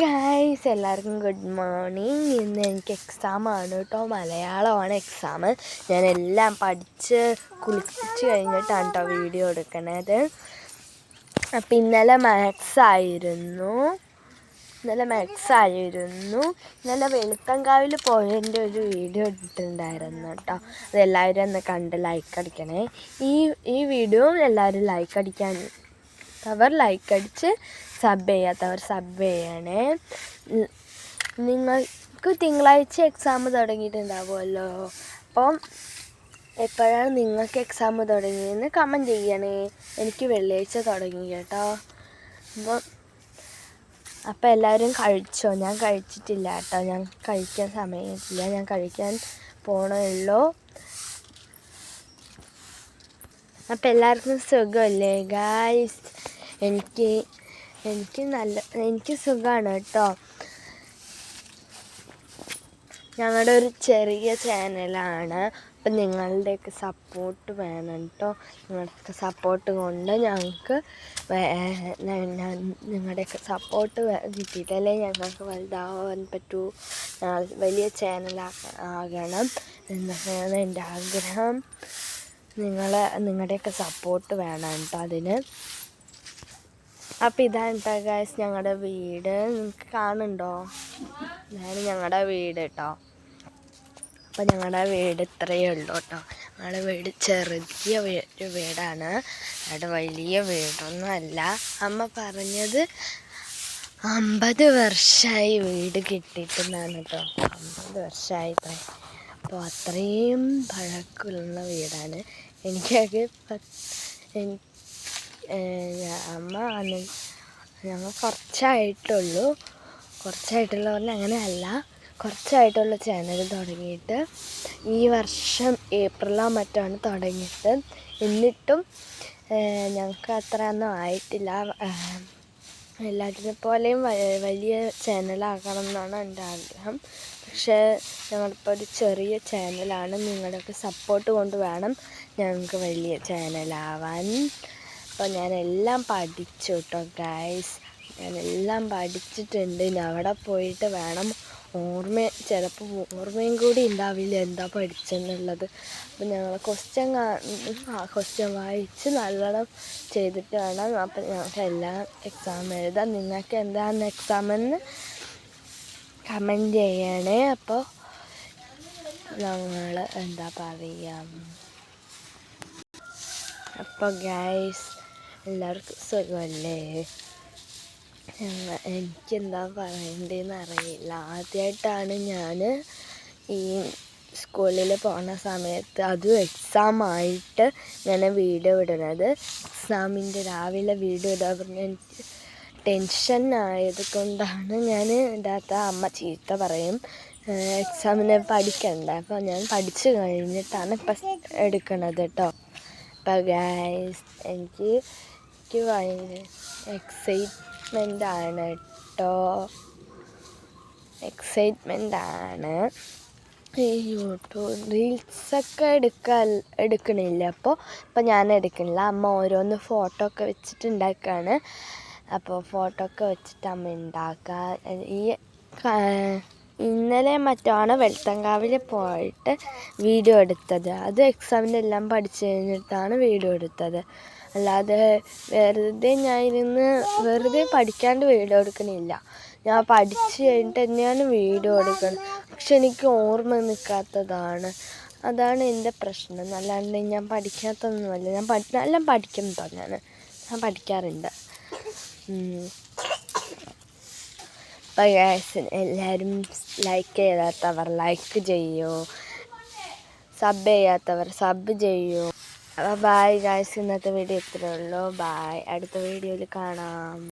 Guys എല്ലാവർക്കും good morning ഇന്ന് എനിക്ക് എക്സാമാണ് കേട്ടോ മലയാളമാണ് എക്സാം ഞാൻ എല്ലാം പഠിച്ച് കുളിച്ച് കഴിഞ്ഞിട്ടാണ് കേട്ടോ വീഡിയോ എടുക്കണത്. അപ്പം ഇന്നലെ മാത്സ് ആയിരുന്നു. ഇന്നലെ മാത്സ് ആയിരുന്നു. ഇന്നലെ വെളുത്തങ്കാവിൽ പോയതിന്റെ ഒരു വീഡിയോ ഇട്ടിട്ടുണ്ടായിരുന്നു കേട്ടോ അതെല്ലാവരും ഒന്ന് കണ്ട് ലൈക്ക് അടിക്കണേ. ഈ ഈ വീഡിയോ എല്ലാവരും ലൈക്ക് അടിക്കാൻ അവർ ലൈക്ക് അടിച്ച് സബ് ചെയ്യാത്തവർ സബ് ചെയ്യണേ നിങ്ങൾക്ക് തിങ്കളാഴ്ച എക്സാം തുടങ്ങിയിട്ടുണ്ടാവുമല്ലോ. അപ്പം എപ്പോഴാണ് നിങ്ങൾക്ക് എക്സാം തുടങ്ങിയതെന്ന് കമന്റ് ചെയ്യണേ. എനിക്ക് വെള്ളിയാഴ്ച തുടങ്ങി കേട്ടോ. അപ്പം അപ്പോൾ എല്ലാവരും കഴിച്ചോ? ഞാൻ കഴിച്ചിട്ടില്ല കേട്ടോ. ഞാൻ കഴിക്കാൻ സമയമില്ല. ഞാൻ കഴിക്കാൻ പോണല്ലോ അപ്പം എല്ലാവർക്കും സുഖമല്ലേ ഗായ്സ് എനിക്ക് എനിക്ക് നല്ല എനിക്ക് സുഖമാണ് കേട്ടോ. ഞങ്ങളുടെ ഒരു ചെറിയ ചാനലാണ്. അപ്പം നിങ്ങളുടെയൊക്കെ സപ്പോർട്ട് വേണം കേട്ടോ നിങ്ങളുടെയൊക്കെ സപ്പോർട്ട് കൊണ്ട് ഞങ്ങൾക്ക് നിങ്ങളുടെയൊക്കെ സപ്പോർട്ട് കിട്ടിയിട്ടല്ലേ ഞങ്ങൾക്ക് വലുതാവാൻ പറ്റൂ. ഞങ്ങൾ വലിയ ചാനലാകണം എന്നൊക്കെയാണ് എന്റെ ആഗ്രഹം. നിങ്ങളെ നിങ്ങളുടെയൊക്കെ സപ്പോർട്ട് വേണം കേട്ടോ അതിന്. അപ്പം ഇതാണ് ഗായ്സ് ഞങ്ങളുടെ വീട്. നിങ്ങൾക്ക് കാണുന്നുണ്ടോ? ഇതാണ് ഞങ്ങളുടെ വീട് കേട്ടോ അപ്പം ഞങ്ങളുടെ വീട് ഇത്രയേ ഉള്ളൂ കേട്ടോ ഞങ്ങളുടെ വീട് ചെറിയ ഒരു വീടാണ്. അവിടെ വലിയ വീടൊന്നും അല്ല അമ്മ പറഞ്ഞത് അമ്പത് വർഷമായി വീട് കിട്ടിയിട്ടെന്നാണ് കേട്ടോ അമ്പത് വർഷമായി അപ്പോൾ അത്രയും പഴക്കമുള്ള വീടാണ്. എനിക്കത് പത്ത് അമ്മ അന്ന് ഞങ്ങൾ കുറച്ചായിട്ടുള്ളൂ. കുറച്ചായിട്ടുള്ള പറഞ്ഞാൽ അങ്ങനെയല്ല. കുറച്ചായിട്ടുള്ള ചാനൽ തുടങ്ങിയിട്ട് ഈ വർഷം ഏപ്രിലോ മറ്റാണ് തുടങ്ങിയിട്ട് എന്നിട്ടും ഞങ്ങൾക്ക് അത്ര ഒന്നും ആയിട്ടില്ല എല്ലാറ്റിനെ പോലെയും വലിയ ചാനലാകണം എന്നാണ് എന്റെ ആഗ്രഹം. പക്ഷേ ഞങ്ങളിപ്പോൾ ഒരു ചെറിയ ചാനലാണ് നിങ്ങളുടെയൊക്കെ സപ്പോർട്ട് കൊണ്ട് വേണം ഞങ്ങൾക്ക് വലിയ ചാനലാവാൻ അപ്പോൾ ഞാനെല്ലാം പഠിച്ചു കേട്ടോ ഗൈസ് ഞാനെല്ലാം പഠിച്ചിട്ടുണ്ട്. ഇനി അവിടെ പോയിട്ട് വേണം ഓർമ്മ ചിലപ്പോൾ ഓർമ്മയും കൂടി ഉണ്ടാവില്ല എന്താ പഠിച്ചെന്നുള്ളത്. അപ്പോൾ ഞങ്ങൾ ക്വസ്റ്റ്യൻ ക്വസ്റ്റ്യൻ വായിച്ച് നല്ലോണം ചെയ്തിട്ട് വേണം. അപ്പം ഞങ്ങൾക്ക് എല്ലാം എക്സാം എഴുതാം നിങ്ങൾക്ക് എന്താണ് എക്സാം എന്ന് കമന്റ് ചെയ്യണേ. അപ്പോൾ ഞങ്ങൾ എന്താ പറയുക അപ്പോൾ ഗൈസ് എല്ലാവർക്കും സുഖമല്ലേ? എനിക്കെന്താ പറയണ്ടതെന്ന് അറിയില്ല. ആദ്യമായിട്ടാണ് ഞാൻ ഈ സ്കൂളിൽ പോണ സമയത്ത് അതും എക്സാമായിട്ട് ഞാൻ വീഡിയോ ഇടുന്നത്. എക്സാമിന്റെ രാവിലെ വീഡിയോ ഇടാൻ പറഞ്ഞ എനിക്ക് ടെൻഷൻ ആയത് കൊണ്ടാണ് ഞാൻ ഇടാത്ത അമ്മ ചീത്ത പറയും. എക്സാമിന് പഠിക്കണ്ട. അപ്പോൾ ഞാൻ പഠിച്ചു കഴിഞ്ഞിട്ടാണ് ഇപ്പം എടുക്കണത് കേട്ടോ അപ്പോൾ ഗൈസ് എനിക്ക് എനിക്ക് ഭയങ്കര എക്സൈറ്റ്മെന്റ് ആണ് കേട്ടോ എക്സൈറ്റ്മെന്റ് ആണ്. ഈ യൂട്യൂബ് റീൽസൊക്കെ എടുക്ക എടുക്കണില്ല. അപ്പോൾ ഇപ്പം ഞാൻ എടുക്കണില്ല. അമ്മ ഓരോന്ന് ഫോട്ടോ ഒക്കെ വെച്ചിട്ടുണ്ടാക്കുകയാണ് അപ്പോൾ ഫോട്ടോ ഒക്കെ വെച്ചിട്ട് അമ്മ ഉണ്ടാക്കുക ഈ ഇന്നലെ മറ്റാണ് വെളുത്തങ്കാവിൽ പോയിട്ട് വീഡിയോ എടുത്തത്. അത് എക്സാമിന്റെ എല്ലാം പഠിച്ചു കഴിഞ്ഞിട്ടാണ് വീഡിയോ എടുത്തത്. അല്ലാതെ വെറുതെ ഞാൻ ഇരുന്ന് വെറുതെ പഠിക്കാണ്ട് വീഡിയോ എടുക്കണില്ല. ഞാൻ പഠിച്ചു കഴിഞ്ഞിട്ട് തന്നെയാണ് വീഡിയോ എടുക്കുന്നത് പക്ഷെ എനിക്ക് ഓർമ്മ നിൽക്കാത്തതാണ് അതാണ് എന്റെ പ്രശ്നം. അല്ലാണ്ട് ഞാൻ പഠിക്കാത്തതൊന്നുമല്ല ഞാൻ പഠി നല്ല പഠിക്കും ഞാൻ ഞാൻ പഠിക്കാറുണ്ട്. അപ്പോൾ എല്ലാവരും ലൈക്ക് ചെയ്യാത്തവർ ലൈക്ക് ചെയ്യൂ സബ് ചെയ്യാത്തവർ സബ് ചെയ്യൂ അപ്പോൾ ബായ് ഗ്യാസ് ഇന്നത്തെ വീഡിയോ ഇത്രയേ ബായ് അടുത്ത വീഡിയോയിൽ കാണാം.